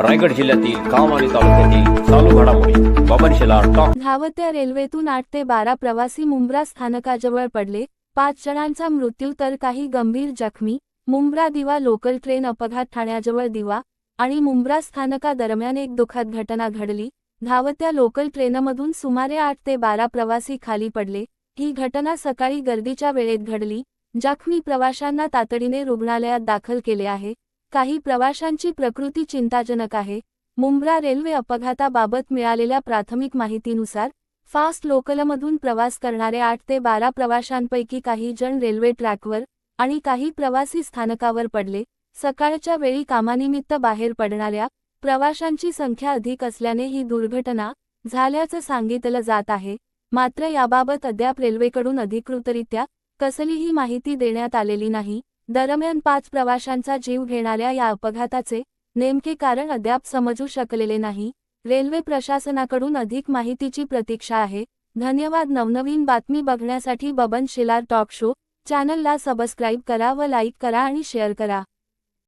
रायगड जिल्ह्यातील काम आणि तालुक्यातील चालू घडामोडी बाबन टॉप धावत्या रेल्वेतून आठ ते बारा प्रवासी मुंब्रा स्थानकाजवळ पडले. पाच जणांचा मृत्यू तर काही गंभीर जखमी. मुंब्रा दिवा लोकल ट्रेन अपघात ठाण्याजवळ दिवा आणि मुंब्रा स्थानकादरम्यान एक दुःखद घटना घडली. धावत्या लोकल ट्रेनमधून सुमारे आठ ते बारा प्रवासी खाली पडले. ही घटना सकाळी गर्दीच्या वेळेत घडली. जखमी प्रवाशांना तातडीने रुग्णालयात दाखल केले आहे. काही प्रवाशांची प्रकृती चिंताजनक आहे. मुंब्रा रेल्वे अपघाताबाबत मिळालेल्या प्राथमिक माहितीनुसार फास्ट लोकलमधून प्रवास करणारे आठ ते बारा प्रवाशांपैकी काही जण रेल्वे ट्रॅकवर आणि काही प्रवासी स्थानकावर पडले. सकाळच्या वेळी कामानिमित्त बाहेर पडणाऱ्या प्रवाशांची संख्या अधिक असल्याने ही दुर्घटना झाल्याचं सांगितलं जात आहे. मात्र याबाबत अद्याप रेल्वेकडून अधिकृतरित्या कसलीही माहिती देण्यात आलेली नाही. दरम्यान पाच प्रवाशांचा जीव घेणाऱ्या या अपघाताचे नेमके कारण अद्याप समजू शकलेले नाही. रेल्वे प्रशासनाकडून अधिक माहितीची प्रतीक्षा आहे. धन्यवाद. नवनवीन बातमी बघण्यासाठी बबन शिलार टॉक शो चॅनलला सबस्क्राईब करा व लाईक करा आणि शेअर करा.